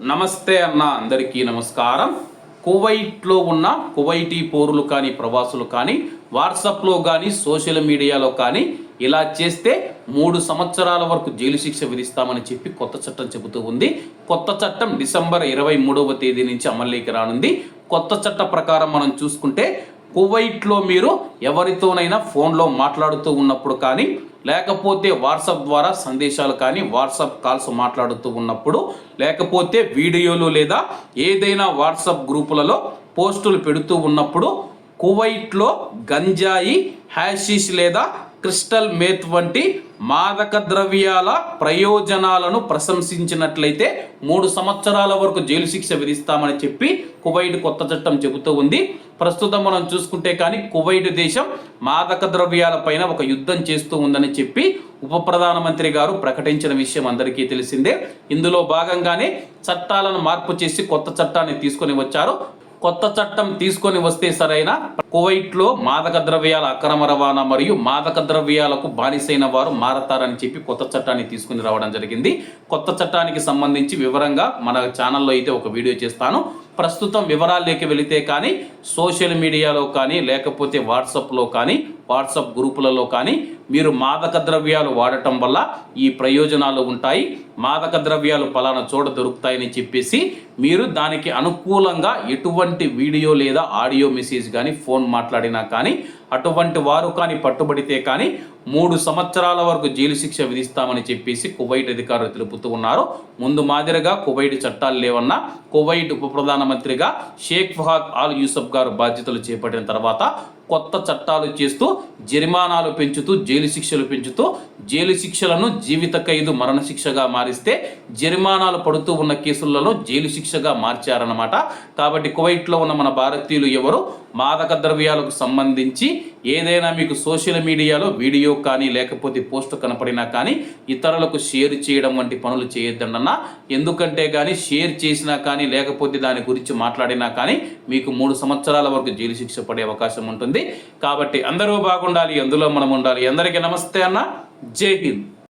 నమస్తే అన్న అందరికీ నమస్కారం. కువైట్లో ఉన్న కువైటీ పౌరులు కానీ ప్రవాసులు కానీ వాట్సాప్లో కానీ సోషల్ మీడియాలో కానీ ఇలా చేస్తే మూడు సంవత్సరాల వరకు జైలు శిక్ష విధిస్తామని చెప్పి కొత్త చట్టం చెబుతూ ఉంది. కొత్త చట్టం డిసెంబర్ ఇరవై మూడవ తేదీ నుంచి అమల్లోకి రానుంది. కొత్త చట్ట ప్రకారం మనం చూసుకుంటే కువైట్లో మీరు ఎవరితోనైనా ఫోన్లో మాట్లాడుతూ ఉన్నప్పుడు కానీ లేకపోతే వాట్సాప్ ద్వారా సందేశాలు కానీ వాట్సాప్ కాల్స్ మాట్లాడుతూ ఉన్నప్పుడు లేకపోతే వీడియోలు లేదా ఏదైనా వాట్సాప్ గ్రూపులలో పోస్టులు పెడుతూ ఉన్నప్పుడు కువైట్లో గంజాయి హ్యాషిష్ లేదా క్రిస్టల్ మేత్ వంటి మాదక ద్రవ్యాల ప్రయోజనాలను ప్రశంసించినట్లయితే మూడు సంవత్సరాల వరకు జైలు శిక్ష విధిస్తామని చెప్పి కువైట్ కొత్త చట్టం చెబుతూ ఉంది. ప్రస్తుతం మనం చూసుకుంటే కానీ కువైట్ దేశం మాదక ద్రవ్యాల పైన ఒక యుద్ధం చేస్తూ ఉందని చెప్పి ఉప ప్రధానమంత్రి గారు ప్రకటించిన విషయం అందరికీ తెలిసిందే. ఇందులో భాగంగానే చట్టాలను మార్పు చేసి కొత్త చట్టాన్ని తీసుకొని వచ్చారు. కొత్త చట్టం తీసుకొని వస్తే సరైన కువైట్లో మాదక ద్రవ్యాల అక్రమ రవాణా మరియు మాదక ద్రవ్యాలకు బానిసైన వారు మారతారని చెప్పి కొత్త చట్టాన్ని తీసుకుని రావడం జరిగింది. కొత్త చట్టానికి సంబంధించి వివరంగా మన ఛానల్లో అయితే ఒక వీడియో చేస్తాను. ప్రస్తుతం వివరాల్లోకి వెళితే కానీ సోషల్ మీడియాలో కానీ లేకపోతే వాట్సాప్లో కానీ వాట్సాప్ గ్రూపులలో కానీ మీరు మాదక ద్రవ్యాలు వాడటం వల్ల ఈ ప్రయోజనాలు ఉంటాయి. మాదక ద్రవ్యాలు పలానా చోట దొరుకుతాయని చెప్పేసి మీరు దానికి అనుకూలంగా ఎటువంటి వీడియో లేదా ఆడియో మెసేజ్ కానీ ఫోన్ మాట్లాడినా కానీ అటువంటి వారు కానీ పట్టుబడితే కానీ మూడు సంవత్సరాల వరకు జైలు శిక్ష విధిస్తామని చెప్పేసి కువైట్ అధికారులు తెలుపుతూ ఉన్నారు. ముందు మాదిరిగా కువైట్ చట్టాలు లేవన్నా కువైట్ ఉప ప్రధానమంత్రిగా షేక్ ఫహాద్ ఆల్ యూసఫ్ గారు బాధ్యతలు చేపట్టిన తర్వాత కొత్త చట్టాలు చేస్తూ జరిమానాలు పెంచుతూ జైలు శిక్షలు పెంచుతూ జైలు శిక్షలను జీవిత ఖైదు మరణ శిక్షగా మారిస్తే జరిమానాలు పడుతూ ఉన్న కేసులలో జైలు శిక్షగా మార్చారన్నమాట. కాబట్టి కువైట్లో ఉన్న మన భారతీయులు ఎవరు? మాదక ద్రవ్యాలకు సంబంధించి ఏదైనా మీకు సోషల్ మీడియాలో వీడియో కానీ లేకపోతే పోస్ట్ కనపడినా కానీ ఇతరులకు షేర్ చేయడం వంటి పనులు చేయొద్దండన్నా ఎందుకంటే కానీ షేర్ చేసినా కానీ లేకపోతే దాని గురించి మాట్లాడినా కానీ మీకు మూడు సంవత్సరాల వరకు జైలు శిక్ష పడే అవకాశం ఉంటుంది. కాబట్టి అందరూ బాగుండాలి అందులో మనం ఉండాలి. అందరికీ నమస్తే అన్న. జై హింద్.